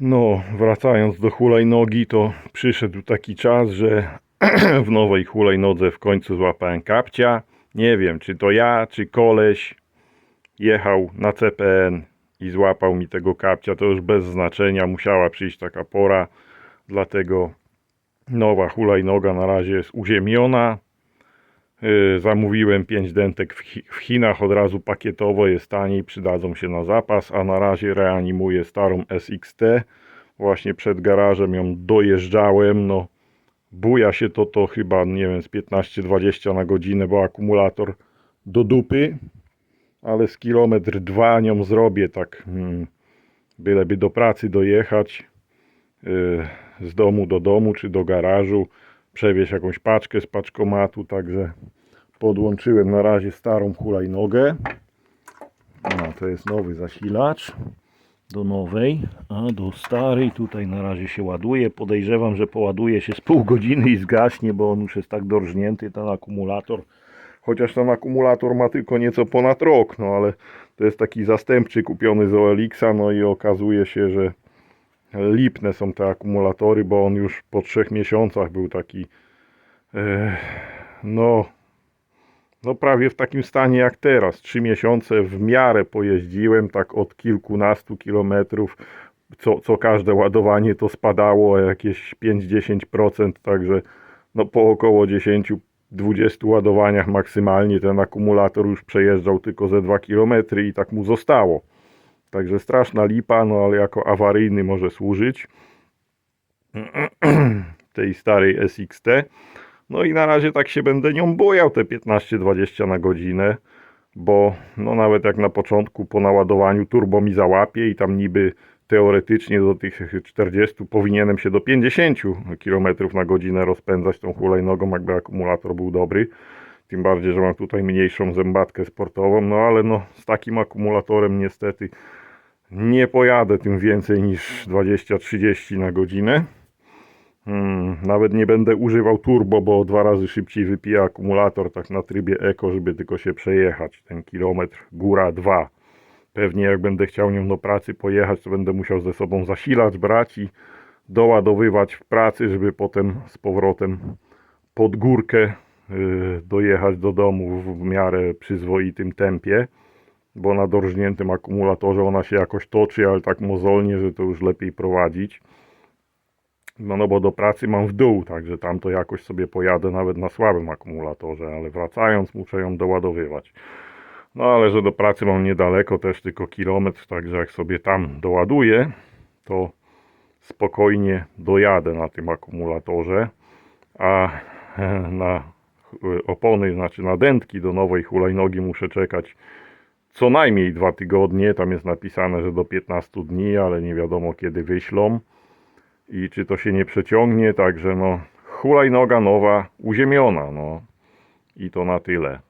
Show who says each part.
Speaker 1: No, wracając do hulajnogi, to przyszedł taki czas, że w nowej hulajnodze w końcu złapałem kapcia. Nie wiem, czy to ja, czy koleś jechał na CPN i złapał mi tego kapcia. To już bez znaczenia, musiała przyjść taka pora, dlatego nowa hulajnoga na razie jest uziemiona. Yy, Zamówiłem 5 dentek w Chinach, od razu pakietowo jest taniej, przydadzą się na zapas, a na razie reanimuję starą SXT. Właśnie przed garażem ją dojeżdżałem, no buja się to to chyba, nie wiem, z 15-20 na godzinę, bo akumulator do dupy, ale z kilometr dwa nią zrobię tak, hmm, byleby do pracy dojechać, yy, z domu do domu czy do garażu, przewieźć jakąś paczkę z paczkomatu, także podłączyłem na razie starą hulajnogę. No, to jest nowy zasilacz do nowej, a do starej tutaj na razie się ładuje. Podejrzewam, że poładuje się z pół godziny i zgaśnie, bo on już jest tak dorżnięty, ten akumulator. Chociaż ten akumulator ma tylko nieco ponad rok, no ale to jest taki zastępczy kupiony z OLX-a, no i okazuje się, że lipne są te akumulatory, bo on już po trzech miesiącach był taki e, no no prawie w takim stanie jak teraz. Trzy miesiące w miarę pojeździłem, tak od kilkunastu kilometrów. Co, co każde ładowanie to spadało jakieś 5-10%, także no po około 10-20 ładowaniach maksymalnie ten akumulator już przejeżdżał tylko ze 2 km i tak mu zostało. Także straszna lipa, no ale jako awaryjny może służyć tej starej SXT. No i na razie tak się będę nią bojał te 15-20 na godzinę, bo no nawet jak na początku po naładowaniu turbo mi załapie i tam niby teoretycznie do tych 40 powinienem się do 50 km na godzinę rozpędzać tą hulajnogą, jakby akumulator był dobry. Tym bardziej, że mam tutaj mniejszą zębatkę sportową, no ale no z takim akumulatorem niestety nie pojadę tym więcej niż 20-30 na godzinę. Hmm, nawet nie będę używał turbo, bo dwa razy szybciej wypije akumulator, tak na trybie eko, żeby tylko się przejechać. Ten kilometr góra 2. Pewnie jak będę chciał nią do pracy pojechać, to będę musiał ze sobą zasilacz brać i doładowywać w pracy, żeby potem z powrotem pod górkę yy, dojechać do domu w miarę przyzwoitym tempie. Bo na dorżniętym akumulatorze ona się jakoś toczy, ale tak mozolnie, że to już lepiej prowadzić. No, no bo do pracy mam w dół, także tam to jakoś sobie pojadę nawet na słabym akumulatorze, ale wracając muszę ją doładowywać. No ale że do pracy mam niedaleko, też tylko kilometr, także jak sobie tam doładuję, to spokojnie dojadę na tym akumulatorze, a na opony, znaczy na dętki do nowej hulajnogi muszę czekać co najmniej dwa tygodnie. Tam jest napisane, że do 15 dni, ale nie wiadomo kiedy wyślą i czy to się nie przeciągnie, także no hulajnoga nowa uziemiona, no i to na tyle.